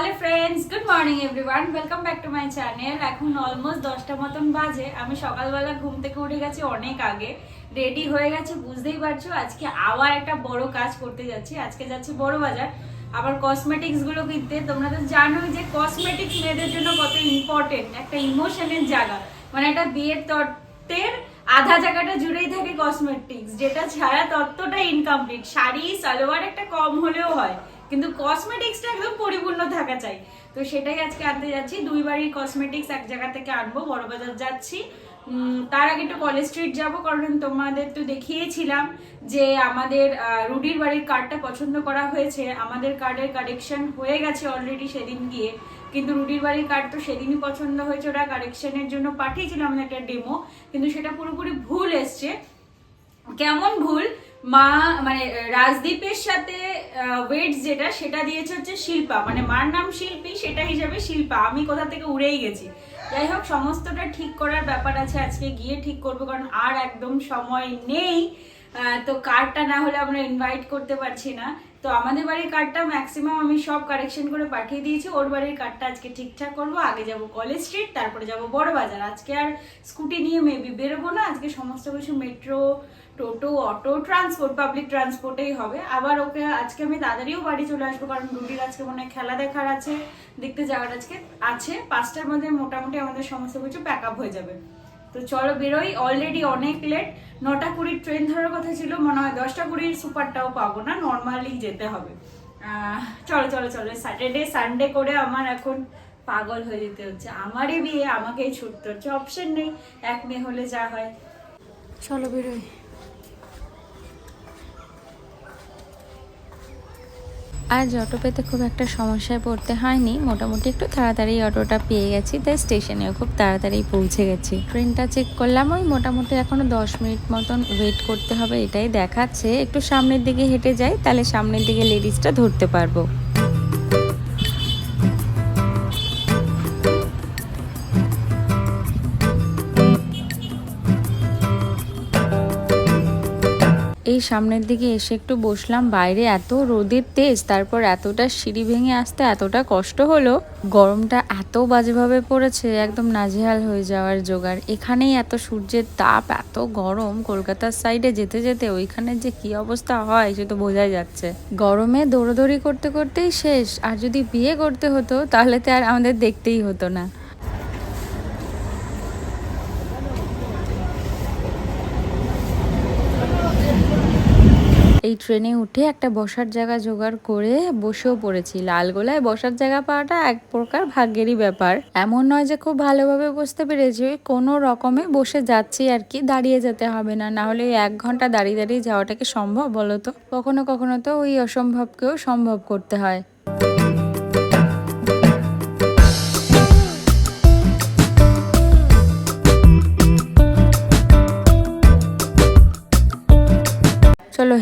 Hello friends good morning everyone welcome back to my channel এখন almost দশটা মতন বাজে। আমি সকালবেলা ঘুম থেকে উঠে গেছি অনেক আগে। রেডি হয়ে গেছি, বুঝতেই পারছ? আজকে আবার একটা বড় কাজ করতে যাচ্ছি। আজকে যাচ্ছি বড় বাজার। আবার কসমেটিক্সগুলো কিনতে। তোমরা তো জানোই যে কসমেটিক্স মেয়েদের জন্য কত ইম্পর্টেন্ট একটা ইমোশনের জায়গা। মানে একটা বিয়ের তত্ত্বের আধা জায়গাটা জুড়েই থাকে কসমেটিক্স যেটা ছাড়া তত্ত্বটা ইনকমপ্লিট শাড়ি, সালোয়ার একটা কম হলেও হয়। কিন্তু কসমেটিক্সটা একদম পরিপূর্ণ থাকা চাই। তো সেটাই আজকে আনতে যাচ্ছি। দুই কসমেটিক্স এক জায়গা থেকে আনব, বড়বাজার যাচ্ছি। তার আগে একটু কলেজ স্ট্রিট যাব, কারণ তোমাদের তো দেখিয়েছিলাম যে আমাদের রুডির বাড়ির কার্ডটা পছন্দ করা হয়েছে। আমাদের কার্ডের কারেকশন হয়ে গেছে অলরেডি সেদিন গিয়ে। কিন্তু রুডির বাড়ির কার্ড তো সেদিনই পছন্দ হয়েছে। ওরা কারেকশনের জন্য পাঠিয়েছিল আমাদের একটা ডেমো কিন্তু সেটা পুরোপুরি ভুল এসছে। কেমন ভুল? মা মানে রাজদীপের সাথে ওয়েট যেটা, সেটা দিয়েছে হচ্ছে শিল্পা। মানে মার নাম শিল্পী, সেটা হিসাবে শিল্পা। আমি কোথা থেকে উড়েই গেছি। যাই হোক, সমস্তটা ঠিক করার ব্যাপার আছে। আজকে গিয়ে ঠিক করব, কারণ আর একদম সময় নেই। তো কার্ডটা না হলে আমরা ইনভাইট করতে পারছি না। তো আমাদের বাড়ির কার্ডটা ম্যাক্সিমাম আমি সব কারেকশন করে পাঠিয়ে দিয়েছি। ওর বাড়ির কার্ডটা আজকে ঠিকঠাক করব। আগে যাব কলেজ স্ট্রিট তারপরে যাব বড় বাজার আজকে আর স্কুটি নিয়ে মেবি বেরোবো না। আজকে সমস্ত কিছু metro toto, auto transport public ট্রান্সপোর্টেই হবে। আবার ওকে আজকে আমি তাড়াতাড়িও বাড়ি চলে আসব, কারণ রুটির আজকে মনে খেলা দেখার আছে, দেখতে যাওয়ার আজকে আছে। পাঁচটার মধ্যে মোটামুটি আমাদের সমস্ত কিছু প্যাক আপ হয়ে যাবে। তো চলো বেরোই অলরেডি অনেক লেট নটা কুড়ির ট্রেন ধরার কথা ছিল, মনে হয় দশটা কুড়ির সুপারটাও পাবো না নর্মালি যেতে হবে। চলো চলো চলো স্যাটারডে সানডে করে আমার এখন পাগল হয়ে যেতে হচ্ছে। আমারই বিয়ে, আমাকেই ছুটতে হচ্ছে অপশন নেই। এক মেয়ে হলে যা হয়। চলো বেরোই। আজ অটো পেতে খুব একটা সমস্যায় পড়তে হয়নি। মোটামুটি একটু তাড়াতাড়ি অটোটা পেয়ে গেছি, তাই স্টেশনেও খুব তাড়াতাড়ি পৌঁছে গেছি। ট্রেনটা চেক করলাম, ওই মোটামুটি এখনও দশ মিনিট মতন ওয়েট করতে হবে, এটাই দেখাচ্ছে। একটু সামনের দিকে হেঁটে যাই, তাহলে সামনের দিকে লেডিসটা ধরতে পারব। এই সামনের দিকে এসে একটু বসলাম। বাইরে এত রোদের তেজ, তারপর এতটা সিঁড়ি ভেঙে আসতে এতটা কষ্ট হলো। গরমটা এত বাজেভাবে পড়েছে, একদম নাজেহাল হয়ে যাওয়ার জোগাড়। এখানেই এত সূর্যের তাপ, এত গরম। কলকাতার সাইডে যেতে যেতে ওইখানে যে কি অবস্থা হয় সে তো বোঝাই যাচ্ছে। গরমে দৌড়োদৌড়ি করতে করতেই শেষ। আর যদি বিয়ে করতে হতো, তাহলে তো আর আমাদের দেখতেই হতো না। এই ট্রেনে উঠে একটা বসার জায়গা জোগাড় করে বসেও পড়েছি। লালগোলায় বসার জায়গা পাওয়াটা এক প্রকার ভাগ্যেরই ব্যাপার। এমন নয় যে খুব ভালোভাবে বসতে পেরেছি, কোনো রকমে বসে যাচ্ছি আর কি, দাঁড়িয়ে যেতে হবে না। না হলে এক ঘণ্টা দাঁড়িয়ে দাঁড়িয়ে যাওয়াটাকে সম্ভব বলো তো? কখনো কখনো তো ওই অসম্ভবকেও সম্ভব করতে হয়।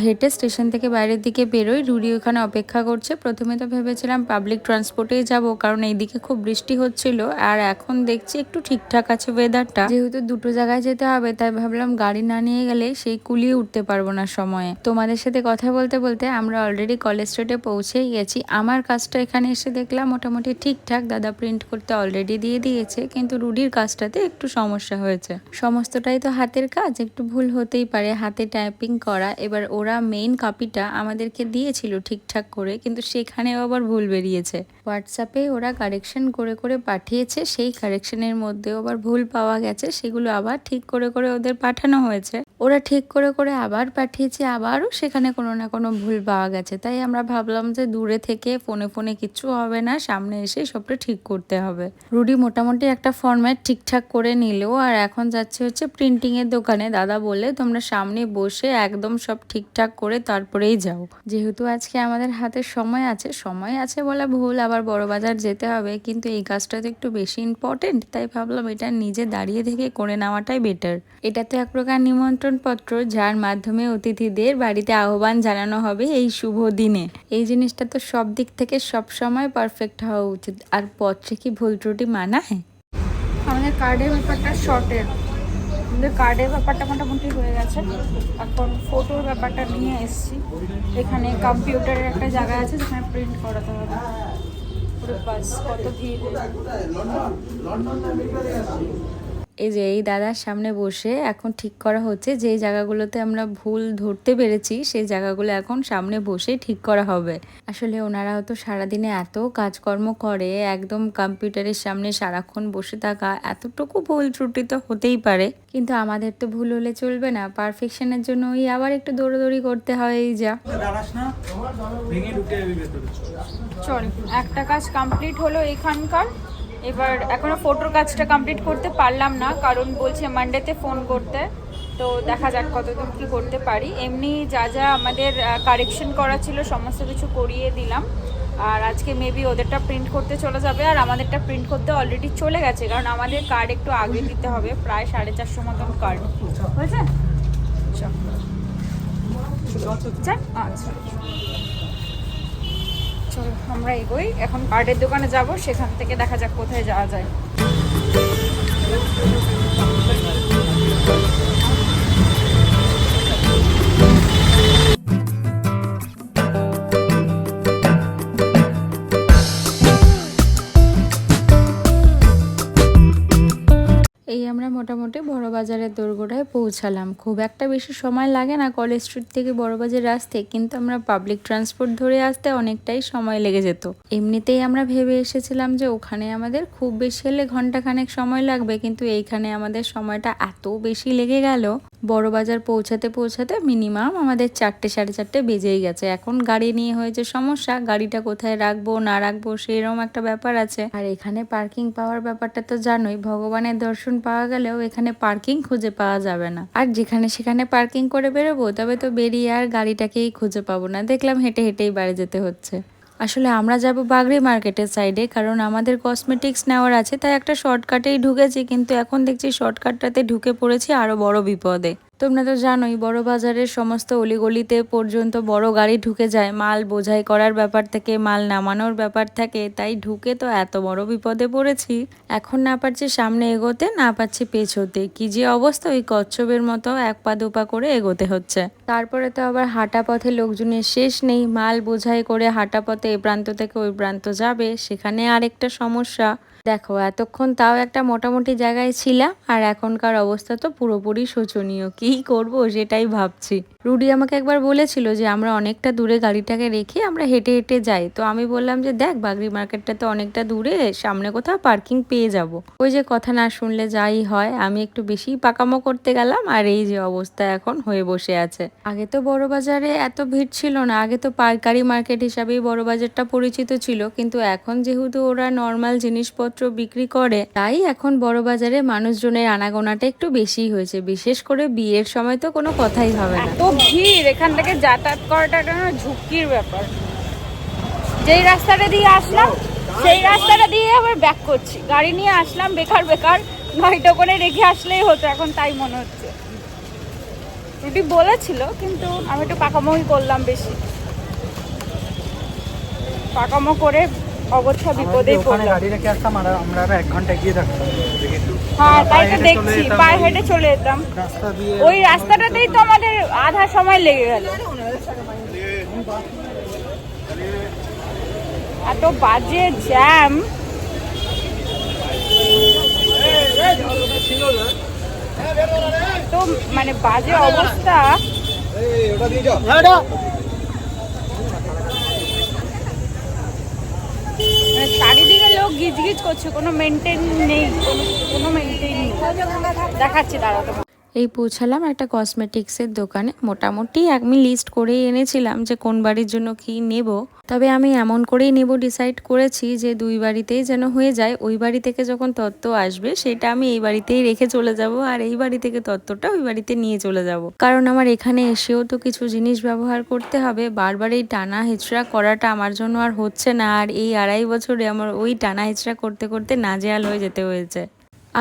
হেঁটে স্টেশন থেকে বাইরের দিকে বেরোই। রুডি ওখানে অপেক্ষা করছে। প্রথমে তো ভেবেছিলাম পাবলিক ট্রান্সপোর্টেই যাব, কারণ এইদিকে খুব বৃষ্টি হচ্ছিল। আর এখন দেখছি একটু ঠিকঠাক আছে ওয়েদারটা যেহেতু দুটো জায়গায় যেতে হবে, তাই ভাবলাম গাড়ি না নিয়ে গেলে সেই কুলিয়ে উঠতে পারব না সময়ে। তোমাদের সাথে কথা বলতে বলতে আমরা অলরেডি কলেজ স্ট্রিটে পৌঁছেই গেছি। আমার কাজটা এখানে এসে দেখলাম মোটামুটি ঠিকঠাক। দাদা প্রিন্ট করতে অলরেডি দিয়ে দিয়েছে, কিন্তু রুডির কাজটাতে একটু সমস্যা হয়েছে। সমস্তটাই তো হাতের কাজ, একটু ভুল হতেই পারে। হাতে টাইপিং করা, এবার ওরা মেইন কপিটা আমাদেরকে দিয়েছিল ঠিকঠাক করে, কিন্তু সেখানেও আবার ভুল বেরিয়েছে। হোয়াটসঅ্যাপে ওরা কারেকশন করে করে পাঠিয়েছে, সেই কারেকশনের মধ্যেও আবার ভুল পাওয়া গেছে, সেগুলো আবার ঠিক করে করে ওদের পাঠানো হয়েছে। ওরা ঠিক করে করে আবার পাঠিয়েছে, আবারও সেখানে কোনো না কোনো ভুল পাওয়া গেছে। তাই আমরা ভাবলাম যে দূরে থেকে ফোনে ফোনে কিচ্ছু হবে না, সামনে এসে সবটা ঠিক করতে হবে। রুডি মোটামুটি একটা ফর্ম্যাট ঠিকঠাক করে নিলেও আর এখন যাচ্ছে হচ্ছে প্রিন্টিংয়ের দোকানে। দাদা বলে তোমরা সামনে বসে একদম সব ঠিকঠাক করে তারপরেই যাও যেহেতু আজকে আমাদের হাতে সময় আছে সময় আছে বলা ভুল, আবার বড় বাজার যেতে হবে, কিন্তু এই কাজটা তো একটু বেশি ইম্পর্টেন্ট তাই ভাবলাম এটা নিজে দাঁড়িয়ে থেকে করে নেওয়াটাই বেটার এটা তো এক প্রকার নিমন্ত্রণ পত্র যার মাধ্যমে অতিথিদের বাড়িতে আহ্বান জানানো হবে এই শুভ দিনে। এই জিনিসটা তো সব দিক থেকে সব সময় পারফেক্ট হওয়া উচিত। আর পত্রে কি ভুল ত্রুটি মানায়? আমাদের কার্ডের ব্যাপারটা শর্টের আমাদের কার্ডের ব্যাপারটা মোটামুটি হয়ে গেছে। এখন ফটোর ব্যাপারটা নিয়ে এসছি। এখানে কম্পিউটারের একটা জায়গা আছে, যেখানে প্রিন্ট করাতে হবে। পুরো বাস, কত ভিড়। এই যে এই দাদার সামনে বসে এখন ঠিক করা হচ্ছে যে জায়গাগুলোতে আমরা ভুল ধরতে পেরেছি সেই জায়গাগুলো এখন সামনে বসে ঠিক করা হবে। আসলে ওনারাও তো সারাদিনে এত কাজকর্ম করে একদম কম্পিউটারের সামনে সারাক্ষণ বসে থাকা এতটুকু ভুল ত্রুটি তো হতেই পারে। কিন্তু আমাদের তো ভুল হলে চলবে না পারফেকশনের জন্য ওই আবার একটু দৌড়াদৌড়ি করতে হয় এই যা। চল একটা কাজ কমপ্লিট হলো এখানকার। এবার এখনও ফটোর কাজটা কমপ্লিট করতে পারলাম না, কারণ বলছে মানডেতে ফোন করতে। তো দেখা যাক কতদূর কি করতে পারি। এমনি যা যা আমাদের কারেকশন করা ছিল, সমস্ত কিছু করিয়ে দিলাম। আর আজকে মেবি ওদেরটা প্রিন্ট করতে চলে যাবে। আর আমাদেরটা প্রিন্ট করতে অলরেডি চলে গেছে, কারণ আমাদের কার্ড একটু আগে দিতে হবে, প্রায় সাড়ে চারশো মতন কার্ড হয়েছে? চল। আচ্ছা। চলো আমরা এগোই। এখন কার্ডের দোকানে যাব সেখান থেকে দেখা যাক কোথায় যাওয়া যায়। বড় বাজারের দোরগোড়ায় পৌঁছালাম। খুব একটা বেশি সময় লাগে না কলেজ স্ট্রিট থেকে বড় বাজার আসতে, কিন্তু আমরা পাবলিক ট্রান্সপোর্ট ধরে আসতে অনেকটাই সময় লেগে যেত। এমনিতেই আমরা ভেবে এসেছিলাম যে ওখানে আমাদের খুব বেশি হলে ঘন্টাখানেক সময় লাগবে, কিন্তু এইখানে আমাদের সময়টা এত বেশি লেগে গেল বড় বাজার পৌঁছাতে পৌঁছাতে মিনিমাম আমাদের চারটে, সাড়ে চারটে বেজেই গেছে। এখন গাড়ি নিয়ে হয়েছে সমস্যা, গাড়িটা কোথায় রাখব, না রাখব সেরকম একটা ব্যাপার আছে। আর এখানে পার্কিং পাওয়ার ব্যাপারটা তো জানোই, ভগবানের দর্শন পাওয়া গেলেও এখানে পার্কিং খুঁজে পাওয়া যাবে না। আর যেখানে সেখানে পার্কিং করে বেরোবো, তবে তো বেরিয়ে আর গাড়িটাকেই খুঁজে পাবো না। দেখলাম হেঁটে হেঁটেই বাড়ি যেতে হচ্ছে। আসলে আমরা যাব বাগড়ি মার্কেটের সাইডে কারণ আমাদের কসমেটিক্স নেওয়ার আছে, তাই একটা শর্টকাটেই ঢুকেছি, কিন্তু এখন দেখছি শর্টকাটটাতে ঢুকে পড়েছি আরও বড় বিপদে। তোমরা তো জানোই, বড় বাজারের সমস্ত অলিগলিতে পর্যন্ত বড় গাড়ি ঢুকে যায়। মাল বোঝাই করার ব্যাপার থেকে, মাল নামানোর ব্যাপার থাকে, তাই ঢুকে তো এত বড় বিপদে পড়েছি। এখন না পারছি সামনে এগোতে, না পারছি পেছোতে। কি যে অবস্থা, ওই কচ্ছপের মতো এক পা দুপা করে এগোতে হচ্ছে। তারপরে তো আবার হাঁটা পথে লোকজনের শেষ নেই। মাল বোঝাই করে হাঁটা পথে এই প্রান্ত থেকে ওই প্রান্ত যাবে, সেখানে আরেকটা সমস্যা। দেখো, এতক্ষণ তাও একটা মোটামুটি জায়গায় ছিলাম, আর এখনকার অবস্থা তো পুরোপুরি শোচনীয়। কি করব, সেটাই ভাবছি। রুডি আমাকে একবার বলেছিল যে, আমরা অনেকটা দূরে গাড়িটাকে রেখে আমরা হেঁটে হেঁটে যাই। তো আমি বললাম যে, দেখ, বাগরি মার্কেটটা তো অনেকটা দূরে, সামনে কোথাও পার্কিং পেয়ে যাব। ওই যে কথা না শুনলে যাই হয়, আমি একটু বেশি পাকামো করতে গেলাম, আর এই যে অবস্থা এখন হয়ে বসে আছে। আগে তো বড় বাজারে এত ভিড় ছিল না, আগে তো পাইকারি মার্কেট হিসাবেই বড় বাজারটা পরিচিত ছিল, কিন্তু এখন যেহেতু ওরা নর্মাল জিনিসপত্র বিক্রি করে, তাই এখন বড় বাজারে মানুষজনের আনাগোনাটা একটু বেশি হয়েছে। বিশেষ করে বিয়ের সময় তো কোনো কথাই হবে না। তো ভিড়, এখান থেকে যাতায়াত করাটা একটা ঝুঁকির ব্যাপার? যেই রাস্তাটা দিয়ে আসলাম, সেই রাস্তাটা দিয়ে আবার ব্যাক করছি। গাড়ি নিয়ে আসলাম, বেকার বেকার, নয়টা করে রেখে আসলেই হতো, এখন তাই মনে হচ্ছে। রুটি বলেছিল, কিন্তু আমি একটু পাকামোই করলাম বেশি। পাকামো করে অগত্যা বিপদেই ওখানে গাড়ি রেখে আসতাম আর আমরা এক ঘণ্টা গিয়ে থাকতাম হ্যাঁ তাই তো দেখছি পায়ে হেঁটে চলে যেতাম। রাস্তা দিয়ে ওই রাস্তাটাতেই তো আমাদের আধা সময় লেগে গেল। এত বাজে জ্যাম। তো মানে বাজে অবস্থা। মানে চারিদিকে লোক গিজ গিজ করছে, কোনো মেনটেন নেই, কোনো- মেনটেন নেই। দেখাচ্ছি দাঁড়াতে এই পৌঁছালাম একটা কসমেটিক্সের দোকানে। মোটামুটি আমি লিস্ট করেই এনেছিলাম যে কোন বাড়ির জন্য কি নেব। তবে আমি এমন করেই নেব ডিসাইড করেছি যে দুই বাড়িতেই যেন হয়ে যায়। ওই বাড়ি থেকে যখন তত্ত্ব আসবে, সেটা আমি এই বাড়িতেই রেখে চলে যাব আর এই বাড়ি থেকে তত্ত্বটা ওই বাড়িতে নিয়ে চলে যাব। কারণ আমার এখানে এসেও তো কিছু জিনিস ব্যবহার করতে হবে। বারবার এই টানা হেঁচড়া করাটা আমার জন্য আর হচ্ছে না। আর এই আড়াই বছরে আমার ওই টানা হেঁচড়া করতে করতে নাজেহাল হয়ে যেতে হয়েছে।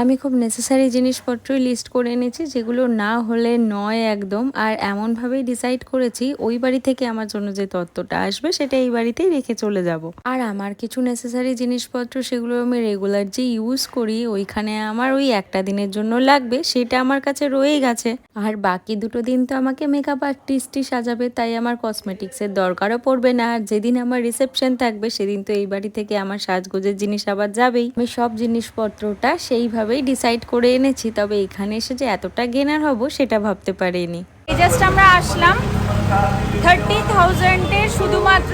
আমি খুব নেসেসারি জিনিসপত্রই লিস্ট করে এনেছি, যেগুলো না হলে নয় একদম। আর এমনভাবেই ডিসাইড করেছি, ওই বাড়ি থেকে আমার জন্য যে তত্ত্বটা আসবে, সেটা এই বাড়িতেই রেখে চলে যাব। আর আমার কিছু নেসেসারি জিনিসপত্র, সেগুলো আমি রেগুলার যে ইউজ করি, ওইখানে আমার ওই একটা দিনের জন্য লাগবে, সেটা আমার কাছে রয়েই গেছে। আর বাকি দুটো দিন তো আমাকে মেকআপ আর্টিস্টই সাজাবে, তাই আমার কসমেটিক্সের দরকারও পড়বে না। আর যেদিন আমার রিসেপশন থাকবে, সেদিন তো এই বাড়ি থেকে আমার সাজগোজের জিনিস আবার যাবেই। আমি সব জিনিসপত্রটা সেইভাবেই ডিসাইড করে এনেছি, তবে এখানে এসে যে এতটা গেনার হব সেটা ভাবতে পারিনি। জাস্ট আমরা আসলাম। থার্টি থাউজেন্ডে শুধুমাত্র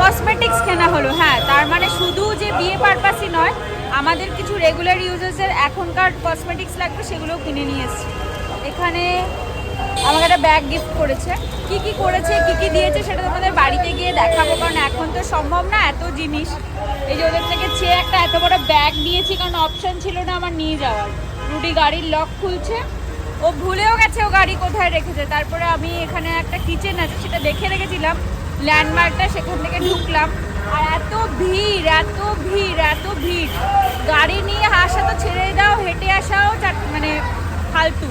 কসমেটিক্স কেনা হলো। হ্যাঁ তার মানে শুধু যে বিয়ে পারপাসই নয়, আমাদের কিছু রেগুলার ইউজেসের এখনকার কসমেটিক্স লাগবে সেগুলো কিনে নিয়ে এখানে আমাকে একটা ব্যাগ গিফট করেছে। কি কি করেছে, কি কি দিয়েছে সেটা তোমাদের বাড়িতে গিয়ে দেখাবো, কারণ এখন তো সম্ভব না এত জিনিস। এই যে ওদের থেকে চেয়ে একটা এত বড় ব্যাগ নিয়েছি, কারণ অপশন ছিল না আমার নিয়ে যাওয়ার। রুটি গাড়ির লক খুলছে। ও ভুলেও গেছে ও গাড়ি কোথায় রেখেছে। তারপরে আমি এখানে একটা কিচেন আছে, সেটা দেখে রেখেছিলাম। ল্যান্ডমার্কটা সেখান থেকে ঢুকলাম। আর এত ভিড় এত ভিড় এত ভিড়। গাড়ি নিয়ে আসা তো ছেড়ে দাও, হেঁটে আসাও মানে ফালতু।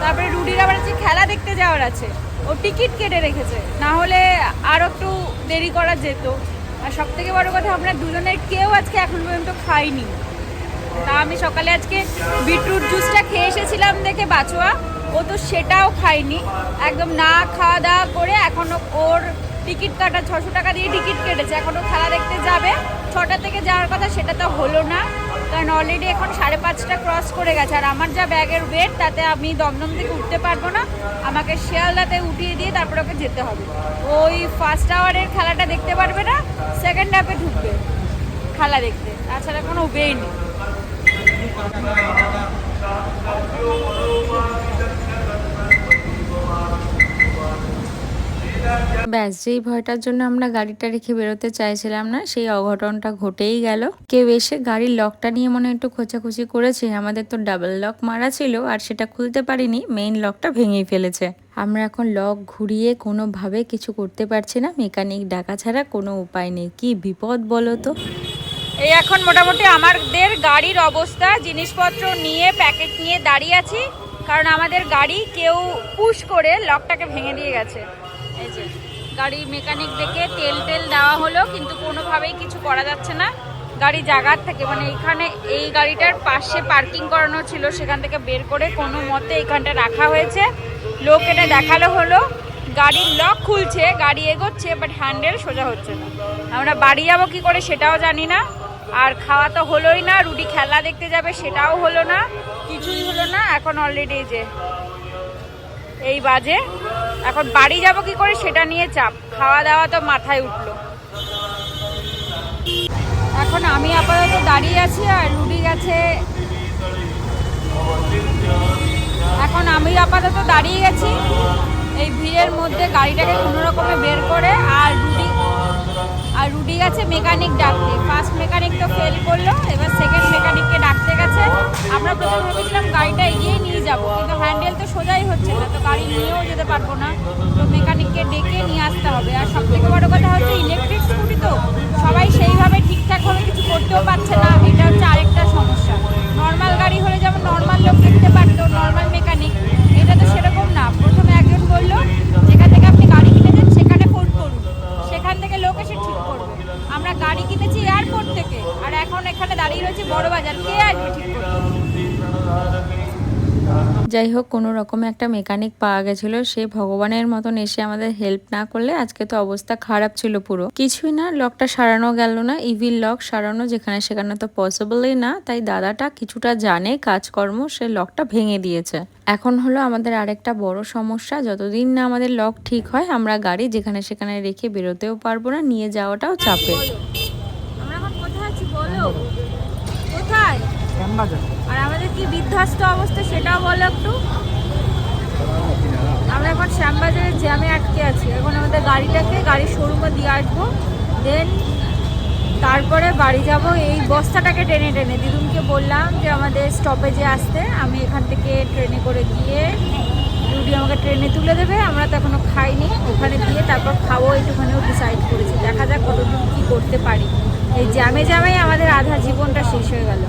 তারপরে রুডির আবার যে খেলা দেখতে যাওয়ার আছে, ও টিকিট কেটে রেখেছে। না হলে আরও একটু দেরি করা যেত। আর সব থেকে বড় কথা, আমরা দুজনের কেউ আজকে এখন পর্যন্ত খাইনি। তা আমি সকালে আজকে বিটরুট জুসটা খেয়ে এসেছিলাম দেখে বাচুয়া ও তো সেটাও খায়নি। একদম না খাওয়া দাওয়া করে এখনও ওর টিকিট কাটা, ছশো টাকা দিয়ে টিকিট কেটেছে। এখনও খেলা দেখতে যাবে। ছটা থেকে যাওয়ার কথা, সেটা তো হলো না। কারণ অলরেডি এখন সাড়ে পাঁচটা ক্রস করে গেছে। আর আমার যা ব্যাগের ওয়েট তাতে আমি দমদম থেকে উঠতে পারব না। আমাকে শিয়ালদাতে উঠিয়ে দিয়ে তারপরে ওকে যেতে হবে। ওই ফার্স্ট আওয়ারের খেলাটা দেখতে পারবে না সেকেন্ড হাফে ঢুকবে। খেলা দেখতে। তাছাড়া কোনো ওয়েই নেই। ব্যাস, যেই ভয়টার জন্য আমরা গাড়িটা রেখে বেরোতে চাইছিলাম না, সেই অঘটনটা ঘটেই গেল। কেউ এসে গাড়ির লকটা নিয়ে মনে একটু খোঁচাখুচি করেছে, আমাদের তো ডাবল লক মারা ছিল আর সেটা খুলতে পারিনি মেইন লকটা ভেঙেই ফেলেছে। আমরা এখন লক ঘুরিয়ে কোনোভাবে কিছু করতে পারছি না মেকানিক ডাকা ছাড়া কোনো উপায় নেই। কি বিপদ বলো তো? এই এখন মোটামুটি আমাদের গাড়ির অবস্থা, জিনিসপত্র নিয়ে প্যাকেট নিয়ে দাঁড়িয়ে আছি, কারণ আমাদের গাড়ি কেউ পুশ করে লকটাকে ভেঙে দিয়ে গেছে। এই যে। গাড়ি মেকানিক দেখে তেল টেল দেওয়া হলো, কিন্তু কোনোভাবেই কিছু করা যাচ্ছে না। গাড়ি জাগার থেকে মানে এখানে এই গাড়িটার পাশে পার্কিং করানো ছিল, সেখান থেকে বের করে কোনো মতে এখানটা রাখা হয়েছে। লোক এটা দেখাল হলো গাড়ির লক খুলছে, গাড়ি এগোচ্ছে বাট হ্যান্ডেল সোজা হচ্ছে না। আমরা বাড়ি যাব কি করে সেটাও জানি না। আর খাওয়া তো হলোই না, রুটি খেলা দেখতে যাবে সেটাও হলো না, কিছুই হলো না, এখন অলরেডি যে এই বাজে। এখন বাড়ি যাব কি করে সেটা নিয়ে চাপ। খাওয়া দাওয়া তো মাথায় উঠল। এখন আমি আপাতত দাঁড়িয়ে আছি আর রুডি গেছে। এখন আমি আপাতত দাঁড়িয়ে গেছি। এই ভিড়ের মধ্যে গাড়িটাকে কোনো রকমে বের করে আর আর রুডি গেছে মেকানিক ডাকতে। ফার্স্ট মেকানিক তো ফেল করল, এবার সেকেন্ড মেকানিককে ডাকতে গেছে। আমরা প্রথমে ভেবেছিলাম গাড়িটা এগিয়ে নিয়ে যাব, কিন্তু হ্যান্ডেল তো সোজাই হচ্ছে না, তো গাড়ি নিয়েও যেতে পারব না। তো মেকানিককে ডেকে নিয়ে আসতে হবে। আর সব থেকে বড় কথা হচ্ছে ইলেকট্রিক স্কুটি তো, সবাই হোক, কোনো রকমে একটা মেকানিক পাওয়া গেছিল, সে ভগবানের মতন এসে আমাদের হেল্প না করলে আজকে তো অবস্থা খারাপ ছিল পুরো। কিছুই না লকটা সারানো গেল না ইভিল লক সারানো, যেখানে সেখানে তো পসিবলই না, তাই দাদাটা কিছুটা জানে কাজকর্ম, সে লকটা ভেঙে দিয়েছে। এখন হলো আমাদের আরেকটা বড় সমস্যা, যতদিন না আমাদের লক ঠিক হয়, আমরা গাড়ি যেখানে সেখানে রেখে বেরোতেও পারব না, নিয়ে যাওয়াটাও চাপের আমরা এখন কোথায় আছি বলো কোথায় শ্যামবাজার আর আমাদের কি বিধ্বস্ত অবস্থা সেটাও বলো একটু। আমরা এখন শ্যামবাজারের জ্যামে আটকে আছি। এখন আমাদের গাড়িটাকে গাড়ির শোরুমে দিয়ে আসব। দেন তারপরে বাড়ি যাব। এই বস্তাটাকে টেনে টেনে। দিদুমকে বললাম যে আমাদের স্টপেজে আসতে। আমি এখান থেকে ট্রেনে করে গিয়ে রুডি আমাকে ট্রেনে তুলে দেবে। আমরা তো এখনও খাইনি। ওখানে গিয়ে তারপর খাব একটুখানেও ডিসাইড করেছি। দেখা যাক কতদূর কী করতে পারি। এই জ্যামে জ্যামেই আমাদের আধা জীবনটা শেষ হয়ে গেল।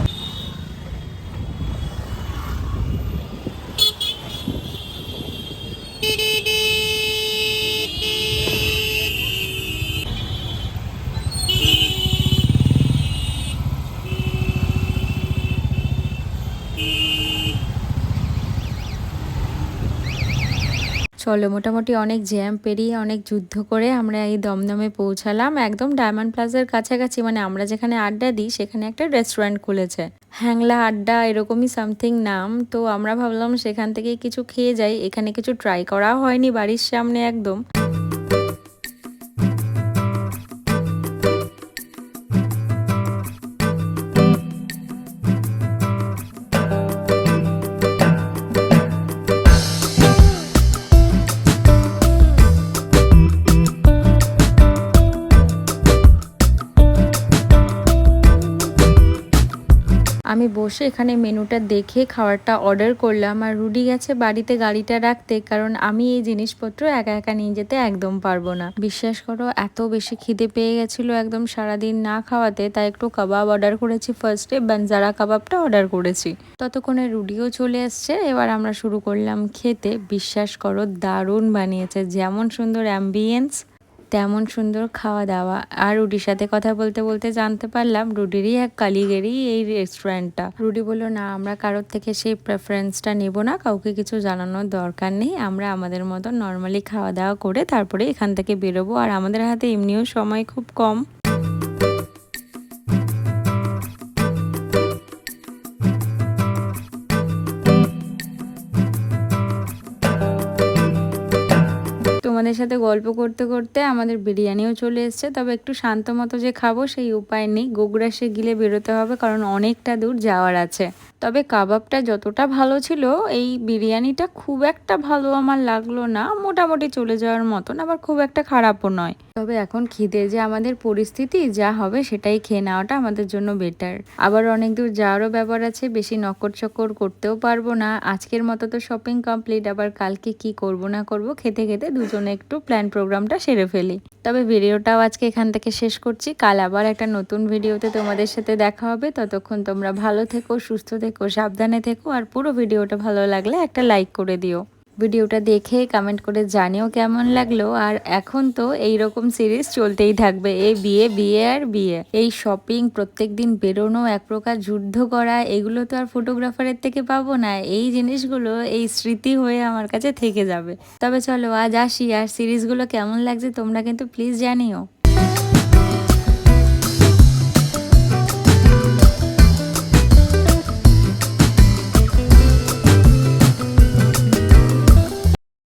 চলো। মোটামুটি অনেক জ্যাম পেরিয়ে অনেক যুদ্ধ করে আমরা এই দমদমে পৌঁছালাম। একদম ডায়মন্ড প্লাজার কাছাকাছি মানে আমরা যেখানে আড্ডা দিই, সেখানে একটা রেস্টুরেন্ট খুলেছে। হ্যাংলা আড্ডা এরকমই সামথিং নাম। তো আমরা ভাবলাম সেখান থেকে কিছু খেয়ে যাই। এখানে কিছু ট্রাই করা হয়নি বাড়ির সামনে একদম। আমি বসে এখানে মেনুটা দেখে খাবারটা অর্ডার করলাম। আর রুডি গেছে বাড়িতে গাড়িটা রাখতে, কারণ আমি এই জিনিসপত্র একা একা নিয়ে যেতে একদম পারব না। বিশ্বাস করো, এত বেশি খিদে পেয়ে গেছিল একদম সারাদিন না খাওয়াতে, তাই একটু কাবাব অর্ডার করেছি ফার্স্টে বানজারা কাবাবটা অর্ডার করেছি। ততক্ষণে রুডিও চলে এসছে, এবার আমরা শুরু করলাম খেতে। বিশ্বাস করো, দারুণ বানিয়েছে, যেমন সুন্দর অ্যাম্বিয়েন্স তেমন সুন্দর খাওয়া দাওয়া। আর রুডির সাথে কথা বলতে বলতে জানতে পারলাম রুডিরই এক কালিগেরই এই রেস্টুরেন্টটা রুডি বলল, না, আমরা কারোর থেকে সেই প্রেফারেন্সটা নেব না, কাউকে কিছু জানানোর দরকার নেই। আমরা আমাদের মতো নর্মালি খাওয়া দাওয়া করে তারপরে এখান থেকে বেরোবো। আর আমাদের হাতে এমনিও সময় খুব কম। তোমাদের সাথে গল্প করতে করতে আমাদের বিরিয়ানিও চলে এসছে। তবে একটু শান্ত মতো যে খাব সেই উপায় নেই। গোগ্রাসে গিলে বেরোতে হবে, কারণ অনেকটা দূর যাওয়ার আছে। তবে কাবাবটা যতটা ভালো ছিল, এই বিরিয়ানিটা খুব একটা ভালো আমার লাগল না। মোটামুটি চলে যাওয়ার মতন, আবার খুব একটা খারাপও নয়। তবে এখন খিদে যে আমাদের পরিস্থিতি, যা হবে সেটাই খেয়ে নেওয়াটা আমাদের জন্য বেটার আবার অনেক দূর যাওয়ারও ব্যাপার আছে, বেশি নকর চকর করতেও পারব না। আজকের মতো তো শপিং কমপ্লিট আবার কালকে কি করব না করব, খেতে খেতে দুজনে একটু প্ল্যান প্রোগ্রামটা সেরে ফেলি। তবে ভিডিওটাও আজকে এখান থেকে শেষ করছি। কাল আবার একটা নতুন ভিডিওতে তোমাদের সাথে দেখা হবে। ততক্ষণ তোমরা ভালো থেকো, সুস্থ থেকো, সাবধানে থেকো, আর পুরো ভিডিওটা ভালো লাগলে একটা লাইক করে দিও। ভিডিওটা দেখে কমেন্ট করে জানিও কেমন লাগল। আর এখন তো এই রকম সিরিজ চলতেই থাকবে। এই বিয়ে বিয়ে আর বিয়ে। এই শপিং প্রত্যেক দিন বেরোনো, এক প্রকার যুদ্ধ করা, এগুলো তো আর ফটোগ্রাফারের থেকে পাবো না। এই জিনিসগুলো, এই স্মৃতি হয়ে আমার কাছে থেকে যাবে। তবে চলো আজ আসি। আর সিরিজগুলো কেমন লাগছে তোমরা কিন্তু প্লিজ জানিও।